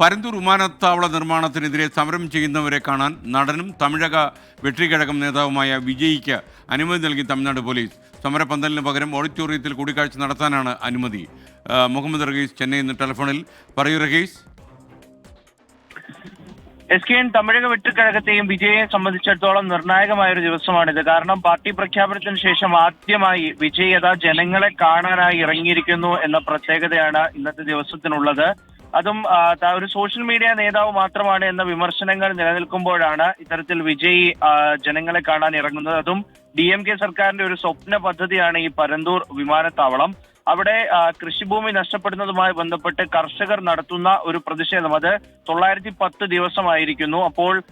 പരന്തൂർ വിമാനത്താവള നിർമ്മാണത്തിനെതിരെ സമരം ചെയ്യുന്നവരെ കാണാൻ നടനും തമിഴക വെട്രിക്കഴകം നേതാവുമായ വിജയിക്ക് അനുമതി നൽകി തമിഴ്നാട് പോലീസ്. സമരപന്തലിന് പകരം ഓഡിറ്റോറിയത്തിൽ കൂടിക്കാഴ്ച നടത്താനാണ് അനുമതി. മുഹമ്മദ് റഹീസ് ചെന്നൈയിൽ നിന്ന് ടെലിഫോണിൽ. പറയൂ Rahees. S K N Tamilaga വെട്ടിക്കഴകത്തെയും വിജയെ സംബന്ധിച്ചിടത്തോളം നിർണായകമായ ഒരു ദിവസമാണിത്. കാരണം പാർട്ടി പ്രഖ്യാപനത്തിന് ശേഷം ആദ്യമായി വിജയത ജനങ്ങളെ കാണാനായി ഇറങ്ങിയിരിക്കുന്നു എന്ന പ്രത്യേകതയാണ് ഇന്നത്തെ ദിവസത്തിനുള്ളത്. അതും ഒരു സോഷ്യൽ മീഡിയ നേതാവ് മാത്രമാണ് എന്ന വിമർശനങ്ങൾ നിലനിൽക്കുമ്പോഴാണ് ഇത്തരത്തിൽ വിജയ് ജനങ്ങളെ കാണാൻ ഇറങ്ങുന്നത്. അതും ഡി എം കെ സർക്കാരിന്റെ ഒരു സ്വപ്ന പദ്ധതിയാണ് ഈ പരന്തൂർ വിമാനത്താവളം. അവിടെ കൃഷിഭൂമി നഷ്ടപ്പെടുന്നതുമായി ബന്ധപ്പെട്ട് കർഷകർ നടത്തുന്ന ഒരു പ്രതിഷേധം. അത് തൊള്ളായിരത്തി പത്ത് ദിവസമായിരിക്കുന്നു. അപ്പോൾ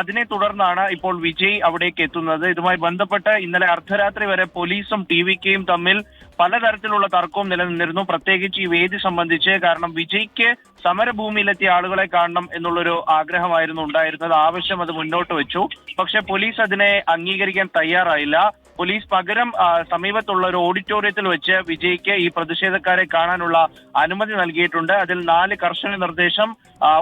അതിനെ തുടർന്നാണ് ഇപ്പോൾ വിജയ് അവിടേക്ക് എത്തുന്നത്. ഇതുമായി ബന്ധപ്പെട്ട് ഇന്നലെ അർദ്ധരാത്രി വരെ പോലീസും ടി വി കെയും തമ്മിൽ പലതരത്തിലുള്ള തർക്കവും നിലനിന്നിരുന്നു. പ്രത്യേകിച്ച് ഈ വേദി സംബന്ധിച്ച് കാരണം വിജയ്ക്ക് സമരഭൂമിയിലെത്തിയ ആളുകളെ കാണണം എന്നുള്ളൊരു ആഗ്രഹമായിരുന്നു ഉണ്ടായിരുന്നത്. ആവശ്യം അത് മുന്നോട്ട് വെച്ചു. പക്ഷെ പോലീസ് അതിനെ അംഗീകരിക്കാൻ തയ്യാറായില്ല. പോലീസ് പകരം സമീപത്തുള്ള ഒരു ഓഡിറ്റോറിയത്തിൽ വെച്ച് വിജയ്ക്ക് ഈ പ്രതിഷേധക്കാരെ കാണാനുള്ള അനുമതി നൽകിയിട്ടുണ്ട്. അതിൽ നാല് കർശന നിർദ്ദേശം.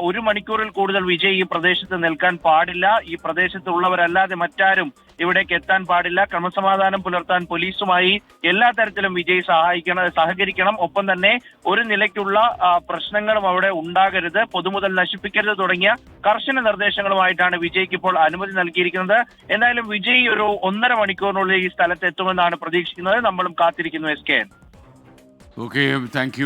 ഒരു മണിക്കൂറിൽ കൂടുതൽ വിജയ് ഈ പ്രദേശത്ത് നിൽക്കാൻ പാടില്ല. ഈ പ്രദേശത്തുള്ളവരല്ലാതെ മറ്റാരും ഇവിടേക്ക് എത്താൻ പാടില്ല. ക്രമസമാധാനം പുലർത്താൻ പോലീസുമായി എല്ലാ തരത്തിലും വിജയ് സഹായിക്കണം സഹകരിക്കണം. ഒപ്പം തന്നെ ഒരു നിലയ്ക്കുള്ള പ്രശ്നങ്ങളും അവിടെ ഉണ്ടാകരുത്. പൊതുമുതൽ നശിപ്പിക്കരുത് തുടങ്ങിയ കർശന നിർദ്ദേശങ്ങളുമായിട്ടാണ് വിജയ്ക്ക് ഇപ്പോൾ അനുമതി നൽകിയിരിക്കുന്നത്. എന്തായാലും വിജയ് ഒരു ഒന്നര മണിക്കൂറിനുള്ളിൽ ഈ സ്ഥലത്ത് എത്തുമെന്നാണ് പ്രതീക്ഷിക്കുന്നത്. നമ്മളും കാത്തിരിക്കുന്നു എസ് കെ ഓക്കെ താങ്ക്